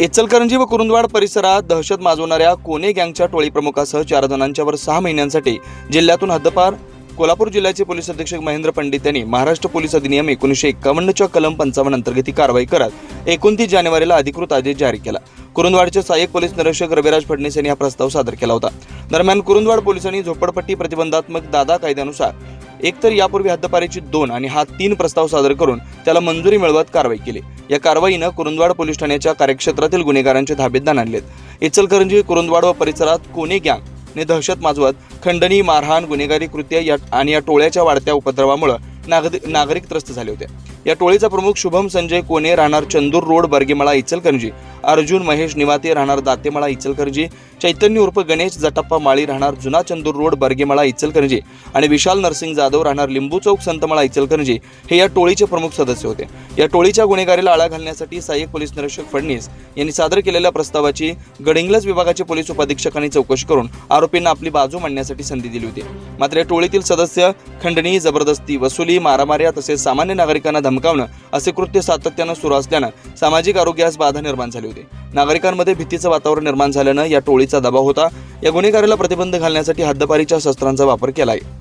इचलकरंजी व कुरुंदवाड परिसरात दहशत माजवणाऱ्या कोने गँगच्या टोळी प्रमुखासह चार जणांच्यावर सहा महिन्यांसाठी जिल्ह्यातून हद्दपार. कोल्हापूर जिल्ह्याचे पोलीस अधीक्षक महेंद्र पंडित यांनी महाराष्ट्र पोलीस अधिनियम एकोणीसशे एकावन्नच्या कलम पंचावन्न अंतर्गत ही कारवाई करत एकोणतीस जानेवारीला अधिकृत आदेश जारी केला. कुरुंदवाडचे सहाय्यक पोलीस निरीक्षक रविराज फडणीस यांनी हा प्रस्ताव सादर केला होता. दरम्यान कुरुंदवाड पोलिसांनी झोपडपट्टी प्रतिबंधात्मक दादा कायद्यानुसार एकतर यापूर्वी हद्दपारीची दोन आणि हा तीन प्रस्ताव सादर करून त्याला मंजुरी मिळवत कारवाई केली. या कारवाईनं कुरुंदवाड पोलीस ठाण्याच्या कार्यक्षेत्रातील गुन्हेगारांचे धाबेत आणलेत. इचलकरंजी कुरुंदवाड व परिसरात कोणे गँग ने दहशत माजवत खंडणी मारहाण गुन्हेगारी कृत्य या आणि या टोळ्याच्या वाढत्या उपद्रवामुळे नागरिक नागरिक त्रस्त झाले होते. या टोळीचा प्रमुख शुभम संजय कोणे राहणार चंदूर रोड बर्गेमळा इचलकरंजी. अर्जुन महेश निवाते राहणार दातेमळा इचलकरंजी. चैतन्य उर्फ गणेश जटाप्पा माळी राहणार जुना चंदूर रोड बर्गेमाळा इचलकरंजी आणि विशाल नरसिंग जाधव राहणार लिंबू चौक संतमाळा इचलकरंजी हे या टोळीचे प्रमुख सदस्य होते. या टोळीच्या गुन्हेगारीला आळा घालण्यासाठी सहाय्यक पोलीस निरीक्षक फडणीस यांनी सादर केलेल्या प्रस्तावाची गडिंग्लज विभागाचे पोलीस उपाधीक्षकांनी चौकशी करून आरोपींना आपली बाजू मांडण्यासाठी संधी दिली होती. मात्र या टोळीतील सदस्य खंडणी जबरदस्ती वसुली मारामाऱ्या तसेच सामान्य नागरिकांना धमकावणं असे कृत्य सातत्यानं सुरू असल्यानं सामाजिक आरोग्यास बाधा निर्माण झाली होती. नागरिकांमध्ये भीतीचं वातावरण निर्माण झाल्यानं या टोळी टोळीचा दबाव होता. या गुन्हेगाराला प्रतिबंध घालण्यासाठी हद्दपारीच्या शस्त्रांचा वापर केला आहे